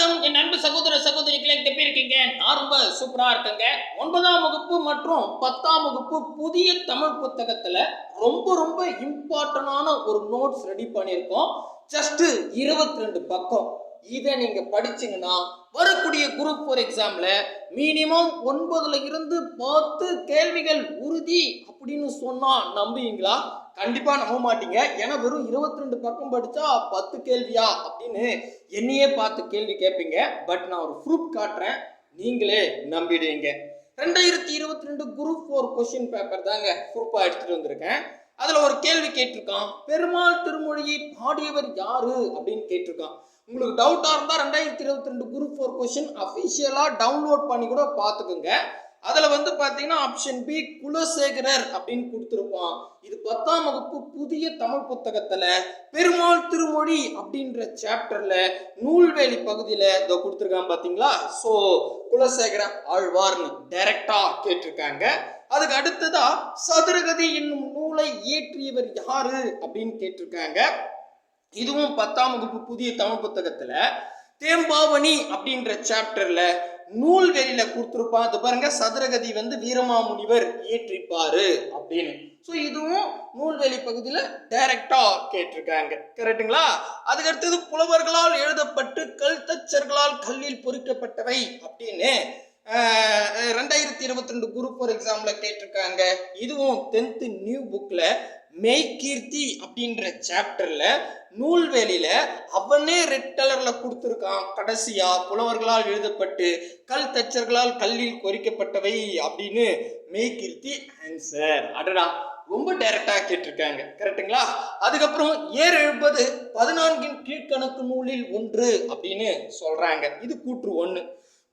என் அன்பு சகோதர சகோதரிகளை எப்படி இருக்கீங்க நான் ரொம்ப சூப்பரா இருக்கேங்க. ஒன்பதாம் வகுப்பு மற்றும் பத்தாம் வகுப்பு புதிய தமிழ் புத்தகத்துல ரொம்ப ரொம்ப இம்பார்ட்டன்டான ஒரு நோட்ஸ் ரெடி பண்ணியிருக்கோம். ஜஸ்ட் இருபத்தி ரெண்டு பக்கம். இதை நீங்க படிச்சீங்கன்னா வரக்கூடிய குரூப் ஃபோர் எக்ஸாம்ல மினிமம் ஒன்பதுல இருந்து பத்து கேள்விகள் உறுதி அப்படின்னு சொன்னா நம்புவீங்களா? கண்டிப்பா நம்ப மாட்டீங்க. ஏன்னா வெறும் இருபத்தி ரெண்டு பக்கம் படிச்சா பத்து கேள்வியா அப்படின்னு என்னையே பார்த்து கேள்வி கேட்பீங்க. பட் நான் ஒரு ப்ரூஃப் காட்டுறேன். நீங்களே நம்பிடுவீங்க. ரெண்டாயிரத்தி இருபத்தி ரெண்டு குரூப் ஃபோர் கொஸ்டின் பேப்பர் தாங்க ப்ரூஃபாக எடுத்துட்டு வந்திருக்கேன். அதில் ஒரு கேள்வி கேட்டிருக்கான். பெருமாள் திருமொழியை பாடியவர் யாரு? அப்படின்னு கேட்டிருக்கான். உங்களுக்கு டவுட்டாக இருந்தால் ரெண்டாயிரத்தி இருபத்தி ரெண்டு குரூப் ஃபோர் கொஷின் அஃபிஷியலாக டவுன்லோட் பண்ணி கூட பார்த்துக்குங்க. அதில் வந்து பார்த்தீங்கன்னா ஆப்ஷன் பி குலசேகரர் அப்படின்னு கொடுத்துருப்பான். இது பத்தாம் வகுப்பு புதிய தமிழ் புத்தகத்தில் பெருமாள் திருமொழி அப்படின்ற சாப்டரில் நூல்வேலி பகுதியில் இதோ கொடுத்துருக்கான் பார்த்தீங்களா ஸோ குலசேகர ஆழ்வார்னு டைரக்டாக கேட்டிருக்காங்க. அதுக்கு அடுத்ததா சதுரகதி என்னும் நூலை இயற்றியவர் யாரு அப்படின்னு கேட்டிருக்காங்க. இதுவும் பத்தாம் வகுப்பு புதிய தமிழ் புத்தகத்துல தேம்பாவணி அப்படின்ற சாப்டர்ல நூல்வெளியில கொடுத்துருப்பான். அது பாருங்க சதுரகதி வந்து வீரமாமுனிவர் இயற்றிப்பாரு அப்படின்னு. ஸோ இதுவும் நூல்வெளி பகுதியில் டைரக்டா கேட்டிருக்காங்க. கரெக்டுங்களா அதுக்கு அடுத்தது புலவர்களால் எழுதப்பட்டு கல் தச்சர்களால் கல்லில் பொறிக்கப்பட்டவை அப்படின்னு ரெண்டாயிரத்தி இருபத்தி ரெண்டு குரூப் ஃபோர் எக்ஸாம்ல கேட்டிருக்காங்க. இதுவும் டென்த்து நியூ புக்ல மெய்கீர்த்தி அப்படின்ற சாப்டர்ல நூல்வேலியில அவனே ரெட் கலர்ல கொடுத்துருக்கான். கடைசியா புலவர்களால் எழுதப்பட்டு கல் தச்சர்களால் கல்லில் கொறிக்கப்பட்டவை அப்படின்னு மெய்கீர்த்தி ஆன்சர் அடடா ரொம்ப டைரக்டா கேட்டிருக்காங்க. கரெக்ட்டுங்களா அதுக்கப்புறம் ஏர் எழுபது பதினான்கின் கீழ்கணக்கு நூலில் ஒன்று அப்படின்னு சொல்றாங்க. இது கூற்று ஒன்று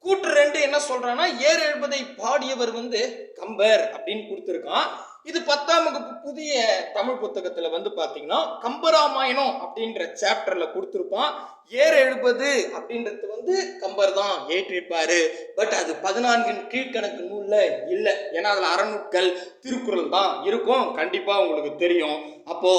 கூற்று ரெண்டு என்ன சொல்றான்னா ஏர் எழுபதை பாடியவர் வந்து கம்பர் அப்படின்னு கொடுத்துருக்கான். இது பத்தாம் வகுப்பு புதிய தமிழ் புத்தகத்துல வந்து பாத்தீங்கன்னா கம்பராமாயணம் அப்படின்ற சாப்டர்ல கொடுத்துருப்பான். ஏர் எழுபது அப்படின்றது வந்து கம்பர் தான் ஏற்றிருப்பாரு. பட் அது பதினான்கின் கீழ்கணக்கு நூல்ல இல்லை. ஏன்னா அதுல அறநூட்கள் திருக்குறள் தான் இருக்கும். கண்டிப்பா உங்களுக்கு தெரியும். அப்போ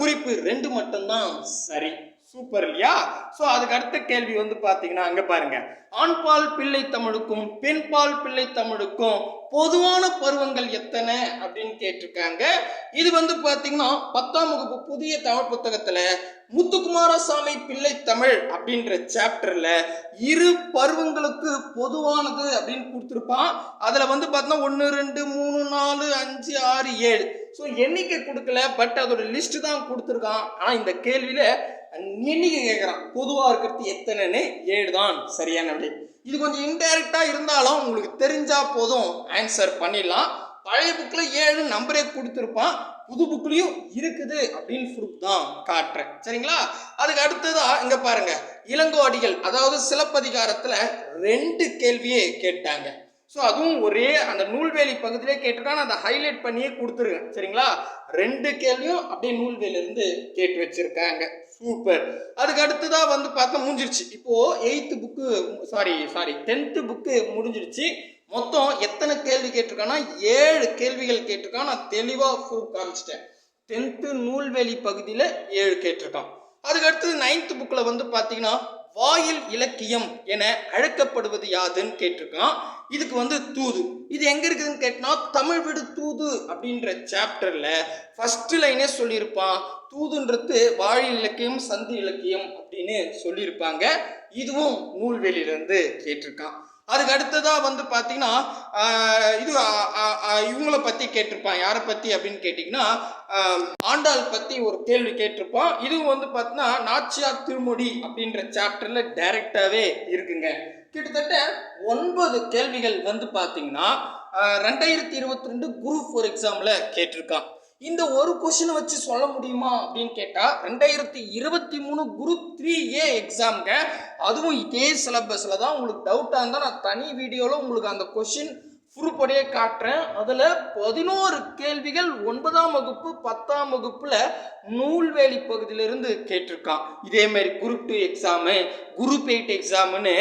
குறிப்பு ரெண்டு மட்டும்தான் சரி. சூப்பர் இல்லையா? ஸோ அதுக்கு அடுத்த கேள்வி வந்து பார்த்தீங்கன்னா அங்கே பாருங்க. ஆண்பால் பிள்ளை தமிழுக்கும் பெண்பால் பிள்ளை தமிழுக்கும் பொதுவான பருவங்கள் எத்தனை அப்படின்னு கேட்டிருக்காங்க. இது வந்து பார்த்தீங்கன்னா பத்தாம் வகுப்பு புதிய தமிழ் புத்தகத்தில் முத்துக்குமாரசாமி பிள்ளை தமிழ் அப்படின்ற சாப்டர்ல இரு பருவங்களுக்கு பொதுவானது அப்படின்னு கொடுத்துருப்பான். அதில் வந்து பார்த்தோன்னா ஒன்று ரெண்டு மூணு நாலு அஞ்சு ஆறு ஏழு. ஸோ எண்ணிக்கை கொடுக்கல பட் அதோட லிஸ்ட்டு தான் கொடுத்துருக்கான். ஆனால் இந்த கேள்வியில் எண்ணிக்கை கேட்குறான் பொதுவாக இருக்கிறது எத்தனைன்னு? ஏழு தான் சரியான விடை இது கொஞ்சம் இன்டைரக்டாக இருந்தாலும் உங்களுக்கு தெரிஞ்சால் போதும். ஆன்சர் பண்ணிடலாம். பழைய புக்கில் ஏழு நம்பரே கொடுத்துருப்பான். புது புக்லேயும் இருக்குது அப்படின்னு ப்ரூஃப் தான் காட்டுறேன். சரிங்களா? அதுக்கு அடுத்ததா இங்கே பாருங்க. இளங்கோடிகள் அதாவது சிலப்பதிகாரத்தில் ரெண்டு கேள்வியே கேட்டாங்க. ஸோ அதுவும் ஒரே அந்த நூல்வேலி பகுதியிலே கேட்டிருக்கான். அதை ஹைலைட் பண்ணியே கொடுத்துருங்க. சரிங்களா? ரெண்டு கேள்வியும் அப்படியே நூல்வேலிருந்து கேட்டு வச்சுருக்காங்க. சூப்பர் அதுக்கு அடுத்ததாக வந்து பார்த்தா முடிஞ்சிருச்சு. இப்போ eighth book sorry sorry tenth book முடிஞ்சிருச்சு. மொத்தம் எத்தனை கேள்வி கேட்டிருக்கான்னா ஏழு கேள்விகள் கேட்டிருக்கான். நான் தெளிவாக ப்ரூஃப் காமிச்சிட்டேன். டென்த்து நூல்வேலி பகுதியில் ஏழு கேட்டிருக்கான். அதுக்கு அடுத்தது நைன்த்து புக்கில் வந்து பார்த்தீங்கன்னா வாயில் இலக்கியம் என அழைக்கப்படுவது யாதுன்னு கேட்டிருக்கான். இதுக்கு வந்து தூது. இது எங்க இருக்குதுன்னு கேட்டினா தமிழ் விடு தூது அப்படின்ற சாப்டர்ல ஃபர்ஸ்ட் லைனே சொல்லியிருப்பான். தூதுன்றது வாழி இலக்கியம் சந்தி இலக்கியம் அப்படின்னு சொல்லியிருப்பாங்க. இதுவும் நூல்வெளியிலிருந்து கேட்டிருக்கான். அதுக்கு அடுத்ததாக வந்து பார்த்தீங்கன்னா இது இவங்களை பற்றி கேட்டிருப்பான். யாரை பற்றி அப்படின்னு கேட்டிங்கன்னா ஆண்டாள் பற்றி ஒரு கேள்வி கேட்டிருப்பான். இதுவும் வந்து பார்த்தீங்கன்னா நாச்சியார் திருமொழி அப்படின்ற சாப்டரில் டைரெக்டாகவே இருக்குங்க. கிட்டத்தட்ட ஒன்பது கேள்விகள் வந்து பார்த்தீங்கன்னா ரெண்டாயிரத்தி இருபத்தி ரெண்டு குரூப் ஃபோர் எக்ஸாமில் கேட்டிருக்கான். இந்த ஒரு கொஷினை வச்சு சொல்ல முடியுமா அப்படின்னு கேட்டால் ரெண்டாயிரத்தி இருபத்தி மூணு குரூப் த்ரீ ஏ எக்ஸாம்ங்க அதுவும் இதே சிலபஸில் தான் உங்களுக்கு டவுட்டாக இருந்தால் நான் தனி வீடியோவில் உங்களுக்கு அந்த கொஷின் உருப்படியே காட்டுறேன். அதில் பதினோரு கேள்விகள் ஒன்பதாம் வகுப்பு பத்தாம் வகுப்பில் நூல்வேலி பகுதியிலிருந்து கேட்டிருக்கான். இதே மாதிரி group two exam group eight எக்ஸாமுன்னு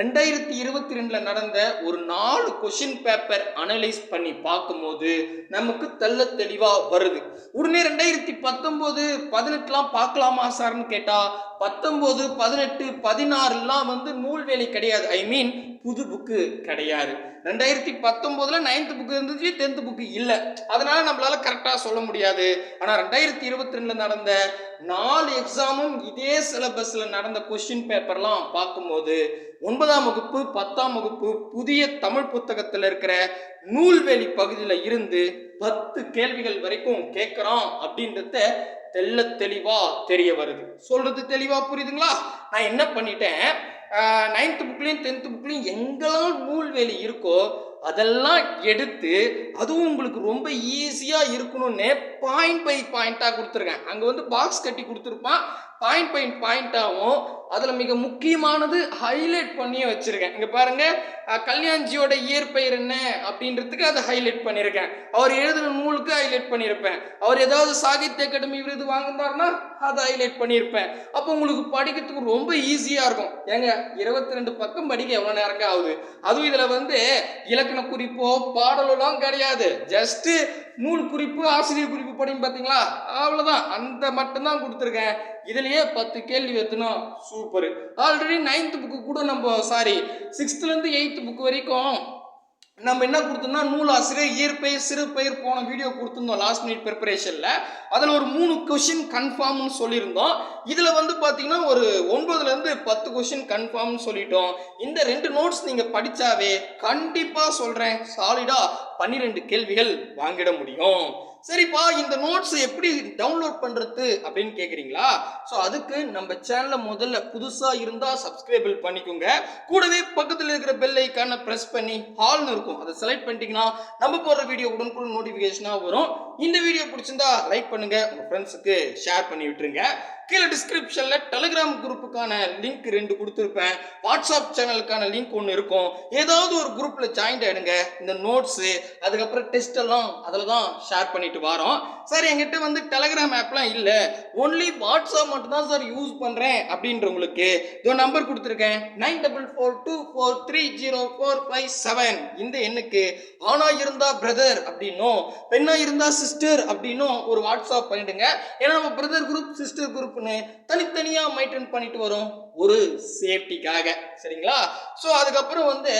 ரெண்டாயிரத்தி இருபத்தி ரெண்டில் நடந்த ஒரு நாலு கொஷின் பேப்பர் அனலைஸ் பண்ணி பார்க்கும்போது நமக்கு தெள்ள தெளிவாக வருது. உடனே ரெண்டாயிரத்தி பத்தொம்போது பதினெட்டுலாம் பார்க்கலாமா சார்னு கேட்டால் பத்தொம்போது பதினெட்டு பதினாறுலாம் வந்து நூல்வேலி கிடையாது. ஐ மீன் புது புக்கு கிடையாது. ரெண்டாயிரத்தி பத்தொம்போதுல நைன்த் புக்கு இருந்துச்சு டென்த் புக்கு இல்லை. அதனால நம்மளால கரெக்டாக சொல்ல முடியாது. ஆனால் ரெண்டாயிரத்தி இருபத்தி ரெண்டில் நடந்த நாலு எக்ஸாமும் இதே சிலபஸில் நடந்த கொஸ்டின் பேப்பர்லாம் பார்க்கும்போது ஒன்பதாம் வகுப்பு பத்தாம் வகுப்பு புதிய தமிழ் புத்தகத்தில் இருக்கிற நூல்வேலி பகுதியில் இருந்து பத்து கேள்விகள் வரைக்கும் கேட்குறோம் அப்படின்றத தெள்ள தெளிவா தெரிய வருது. சொல்றது தெளிவா புரியுதுங்களா? நான் என்ன பண்ணிட்டேன்? நைன்த் புக்லேயும் டென்த் புக்லேயும் எங்கெல்லாம் நூல்வேலி இருக்கோ அதெல்லாம் எடுத்து அதுவும் உங்களுக்கு ரொம்ப ஈஸியாக இருக்கணும்னு பாயிண்ட் பை பாயிண்ட்டாக கொடுத்துருக்கேன் அங்கே வந்து பாக்ஸ் கட்டி கொடுத்துருப்பான். பாயிண்ட் பை பாயிண்ட்டாகவும் அதில் மிக முக்கியமானது ஹைலைட் பண்ணியே வச்சுருக்கேன். இங்கே பாருங்க கல்யாண்ஜியோட இயற்பெயர் என்ன அப்படின்றதுக்கு அதை ஹைலைட் பண்ணியிருக்கேன். அவர் எழுதின நூலுக்கு ஹைலைட் பண்ணியிருப்பேன். அவர் ஏதாவது சாகித்ய அகாடமி விருது வாங்கினார்னா அதை ஹைலைட் பண்ணியிருப்பேன். அப்போ உங்களுக்கு படிக்கிறதுக்கு ரொம்ப ஈஸியாக இருக்கும். ஏங்க இருபத்தி ரெண்டு பக்கம் படிக்க எவ்வளோ நேரங்க ஆகுது? அதுவும் இதில் வந்து இலக்கண குறிப்போ பாடலெல்லாம் கிடையாது. ஜஸ்ட்டு நூல் குறிப்பு ஆசிரியர் குறிப்பு படிங்க பார்த்தீங்களா? அவ்வளோதான் அந்த மட்டும்தான் கொடுத்துருக்கேன். இதுலேயே பத்து கேள்வி எத்தணும் சூப்பர் ஆல்ரெடி நைன்த் புக்கு கூட நம்ம சாரி சிக்ஸ்த்துலேருந்து எயித்து புக்கு வரைக்கும் நம்ம என்ன கொடுத்தோம்னா நூலாசிரியர் இயற்பெயர் சிறுபெயர் போன வீடியோ கொடுத்துருந்தோம் லாஸ்ட் மினிட் ப்ரிப்பரேஷனில் அதில் ஒரு மூணு கொஷின் கன்ஃபார்ம்னு சொல்லியிருந்தோம். இதில் வந்து பார்த்தீங்கன்னா ஒரு ஒன்பதுலேருந்து பத்து கொஷின் கன்ஃபார்ம்னு சொல்லிட்டோம். இந்த ரெண்டு நோட்ஸ் நீங்கள் படித்தாவே கண்டிப்பாக சொல்கிறேன் சாலிடாக பன்னிரெண்டு கேள்விகள் வாங்கிட முடியும். சரிப்பா இந்த நோட்ஸ் எப்படி டவுன்லோட் பண்ணுறது அப்படின்னு கேட்குறீங்களா ஸோ அதுக்கு நம்ம சேனலை முதல்ல புதுசாக இருந்தால் சப்ஸ்கிரைபிள் பண்ணிக்கோங்க. கூடவே பக்கத்தில் இருக்கிற பெல் ஐக்கான ப்ரெஸ் பண்ணி ஹால்னு இருக்கும். அதை செலக்ட் பண்ணிட்டீங்கன்னா நம்ம போடுற வீடியோ உடனுக்குடன் நோட்டிஃபிகேஷனாக வரும். இந்த வீடியோ பிடிச்சிருந்தா லைக் பண்ணுங்க. உங்கள் ஃப்ரெண்ட்ஸுக்கு ஷேர் பண்ணி விட்டுருங்க. கீழே டிஸ்கிரிப்ஷனில் டெலிகிராம் குரூப்புக்கான லிங்க் ரெண்டு கொடுத்துருப்பேன். வாட்ஸ்அப் சேனலுக்கான லிங்க் ஒன்று இருக்கும். ஏதாவது ஒரு குரூப்பில் ஜாயின் ஆகிடுங்க இந்த நோட்ஸு அதுக்கப்புறம் டெஸ்ட் எல்லாம் அதில் தான் ஷேர் பண்ணிட்டு வரோம். சார் என்கிட்ட வந்து டெலிகிராம் ஆப்லாம் இல்லை. ஒன்லி வாட்ஸ்அப் மட்டும் தான் சார் யூஸ் பண்ணுறேன் அப்படின்றவங்களுக்கு இதோ நம்பர் கொடுத்துருக்கேன். Nine double four two four three zero four five seven. இந்த எண்ணுக்கு ஆணா இருந்தா பிரதர் அப்படின்னும் பெண்ணா இருந்தா சிஸ்டர் அப்படின்னும் ஒரு வாட்ஸ்அப் பண்ணிடுங்க. ஏன்னா நம்ம பிரதர் குரூப் சிஸ்டர் குரூப் குரூப்புன்னு தனித்தனியாக மெயின்டைன் பண்ணிட்டு வரும் ஒரு சேஃப்டிக்காக சரிங்களா? ஸோ அதுக்கப்புறம் வந்து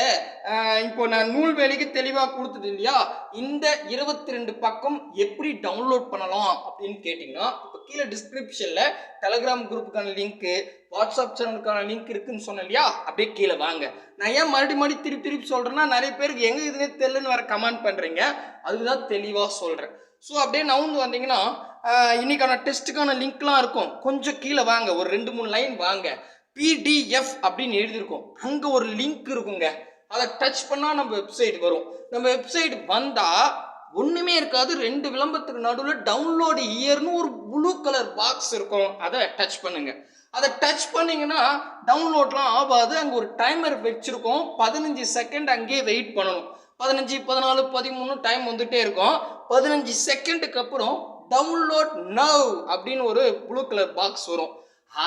இப்போ நான் நூல்வேலிக்கு தெளிவாக கொடுத்தது இல்லையா? இந்த இருபத்தி ரெண்டு பக்கம் எப்படி டவுன்லோட் பண்ணலாம் அப்படின்னு கேட்டிங்கன்னா இப்போ கீழே டிஸ்கிரிப்ஷனில் டெலகிராம் குரூப்புக்கான லிங்க்கு வாட்ஸ்அப் சேனலுக்கான லிங்க் இருக்குன்னு சொன்னேன் இல்லையா? அப்படியே கீழே வாங்க. நான் ஏன் மறுபடி மறுபடி திருப்பி திருப்பி சொல்கிறேன்னா நிறைய பேருக்கு எங்கே இதுவே தெரிலன்னு வேறு கமெண்ட் பண்ணுறீங்க அதுதான் தெளிவாக சொல்கிறேன் ஸோ அப்படியே நவுந்து வந்தீங்கன்னா இன்னைக்கான டெஸ்ட்டுக்கான லிங்க்லாம் இருக்கும். கொஞ்சம் கீழே வாங்க. ஒரு ரெண்டு மூணு லைன் வாங்க. பிடிஎஃப் அப்படின்னு எழுதியிருக்கும். அங்கே ஒரு லிங்க் இருக்குங்க. அதை டச் பண்ணால் நம்ம வெப்சைட் வரும். நம்ம வெப்சைட் வந்தால் ஒன்றுமே இருக்காது. ரெண்டு விளம்பரத்துக்கு நடுவில் டவுன்லோடு இயர்னு ஒரு ப்ளூ கலர் பாக்ஸ் இருக்கும். அதை டச் பண்ணுங்க. அதை டச் பண்ணிங்கன்னா டவுன்லோட்லாம் ஆகாது. அங்கே ஒரு டைமர் வச்சுருக்கோம். பதினஞ்சு செகண்ட் அங்கேயே வெயிட் பண்ணணும். பதினஞ்சு பதினாலு பதிமூணு டைம் வந்துகிட்டே இருக்கும். பதினஞ்சு செகண்டுக்கு அப்புறம் டவுன்லோட் நவ் அப்படின்னு ஒரு ப்ளூ கலர் பாக்ஸ் வரும்.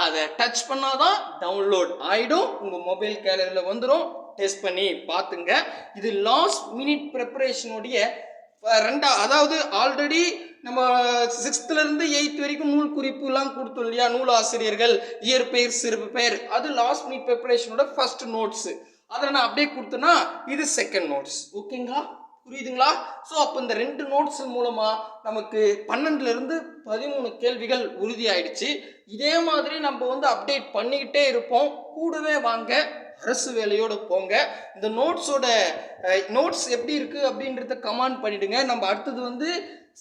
அதை டச் பண்ணாதான் டவுன்லோட் ஆகிடும் உங்கள் மொபைல் கேலரியில் வந்துடும் டெஸ்ட் பண்ணி பார்த்துங்க. இது லாஸ்ட் மினிட் ப்ரிப்பரேஷனுடைய ரெண்டா அதாவது ஆல்ரெடி நம்ம சிக்ஸ்த்துலேருந்து எயித் வரைக்கும் நூல் குறிப்புலாம் கொடுத்தோம் இல்லையா? நூல் ஆசிரியர்கள் இயற்பெயர் சிறப்பு பெயர் அது லாஸ்ட் மினிட் ப்ரிப்பரேஷனோட ஃபர்ஸ்ட் நோட்ஸ் அதை நான் அப்படியே கொடுத்தேன்னா இது செகண்ட் நோட்ஸ் ஓகேங்களா புரியுதுங்களா? ஸோ அப்போ இந்த ரெண்டு நோட்ஸ் மூலமாக நமக்கு பன்னெண்டுலேருந்து பதிமூணு கேள்விகள் உறுதியாயிடுச்சு. இதே மாதிரி நம்ம வந்து அப்டேட் பண்ணிக்கிட்டே இருப்போம். கூடவே வாங்க அரசு வேலையோடு போங்க. இந்த நோட்ஸோட நோட்ஸ் எப்படி இருக்குது அப்படின்றத கமெண்ட் பண்ணிவிடுங்க நம்ம அடுத்தது வந்து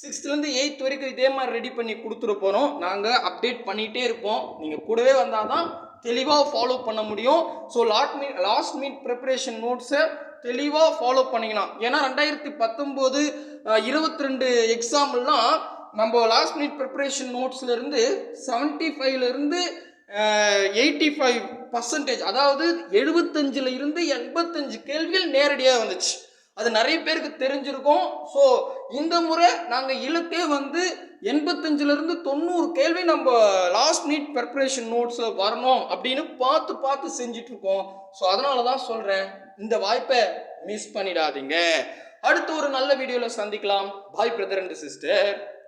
சிக்ஸ்த்லேருந்து எயித் வரைக்கும் இதே மாதிரி ரெடி பண்ணி கொடுத்துட போகிறோம் நாங்கள் அப்டேட் பண்ணிகிட்டே இருப்போம். நீங்கள் கூடவே வந்தால் தான் தெளிவாக ஃபாலோ பண்ண முடியும். So lot meet last meet preparation நோட்ஸை தெளிவாக ஃபாலோ பண்ணிக்கலாம். ஏன்னா ரெண்டாயிரத்தி பத்தொம்போது இருபத்தி ரெண்டு எக்ஸாம்லாம் நம்ம லாஸ்ட் மினிட் ப்ரிப்பரேஷன் நோட்ஸ்லேருந்து செவன்ட்டி ஃபைவ்லேருந்து எயிட்டி ஃபைவ் பர்சன்டேஜ் அதாவது எழுபத்தஞ்சில் இருந்து எண்பத்தஞ்சு கேள்விகள் நேரடியாக வந்துச்சு. அது நிறைய பேருக்கு தெரிஞ்சிருக்கும். ஸோ இந்த முறை நாங்கள் இலக்கே வந்து எண்பத்தஞ்சிலிருந்து தொண்ணூறு கேள்வி நம்ம லாஸ்ட் நீட் ப்ரிப்பரேஷன் நோட்ஸில் வரணும் அப்படின்னு பார்த்து பார்த்து செஞ்சுட்டு இருக்கோம் ஸோ அதனால தான் சொல்கிறேன் இந்த வாய்ப்பை மிஸ் பண்ணிடாதீங்க. அடுத்து ஒரு நல்ல வீடியோவில் சந்திக்கலாம். பாய் பிரதர் அண்ட் சிஸ்டர்